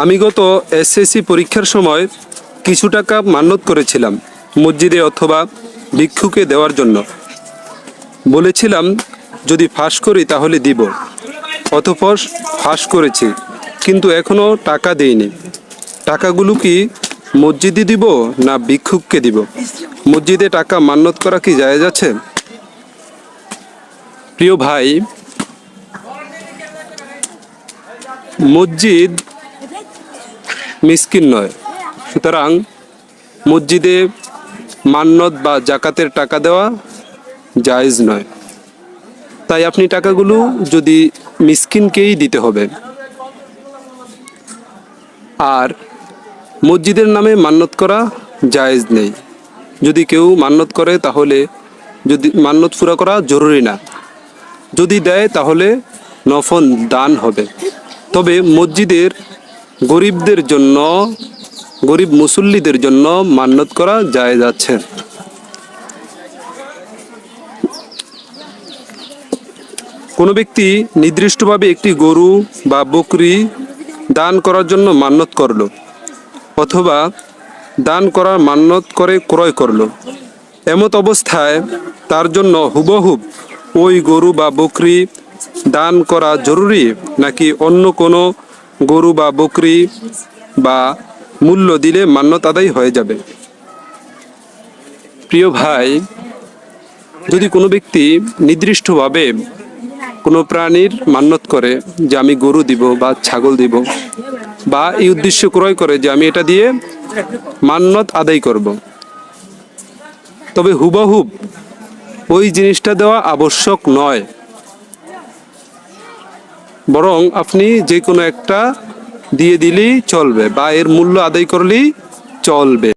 আমি গত এসএসসি পরীক্ষার সময় কিছু টাকা মান্যত করেছিলাম মসজিদে অথবা ভিক্ষুকে দেওয়ার জন্য। বলেছিলাম, যদি ফাঁস করি তাহলে দিব। অতপর ফাঁস করেছি, কিন্তু এখনও টাকা দেইনি। টাকাগুলো কি মসজিদে দিব না ভিক্ষুককে দিব? মসজিদে টাকা মান্যত করা কি জায়েজ আছে? প্রিয় ভাই, মসজিদ মিসকিন নয়। সুতরাং মসজিদে মান্নত বা জাকাতের টাকা দেওয়া জায়েজ নয়। তাই আপনি টাকাগুলো যদি মিসকিনকেই দিতে হবে। আর মসজিদের নামে মান্নত করা জায়েজ নেই। যদি কেউ মান্নত করে, তাহলে যদি মান্নত পুরা করা জরুরি না। যদি দেয়, তাহলে নফল দান হবে। তবে মসজিদের গরিবদের জন্য, গরিব মুসল্লিদের জন্য মান্নত করা যায় যাচ্ছে কোনো ব্যক্তি নির্দিষ্টভাবে একটি গরু বা বকরি দান করার জন্য মান্নত করল, অথবা দান করার মান্নত করে ক্রয় করল, এমত অবস্থায় তার জন্য হুবহুব ওই গরু বা বকরি দান করা জরুরি নাকি অন্য কোনো গরু বা বকরি বা মূল্য দিলে মান্যত আদায় হয়ে যাবে। প্রিয় ভাই, যদি কোনো ব্যক্তি নির্দিষ্টভাবে কোনো প্রাণীর মান্যত করে যে আমি গরু দিব বা ছাগল দিব বা এই উদ্দেশ্য ক্রয় করে যে আমি এটা দিয়ে মান্যত আদায় করব, তবে হুবহুব ওই জিনিসটা দেওয়া আবশ্যক নয়। বরং আপনি যে কোনো একটা দিয়ে দিলেই চলবে বা এর মূল্য আদায় করলেই চলবে।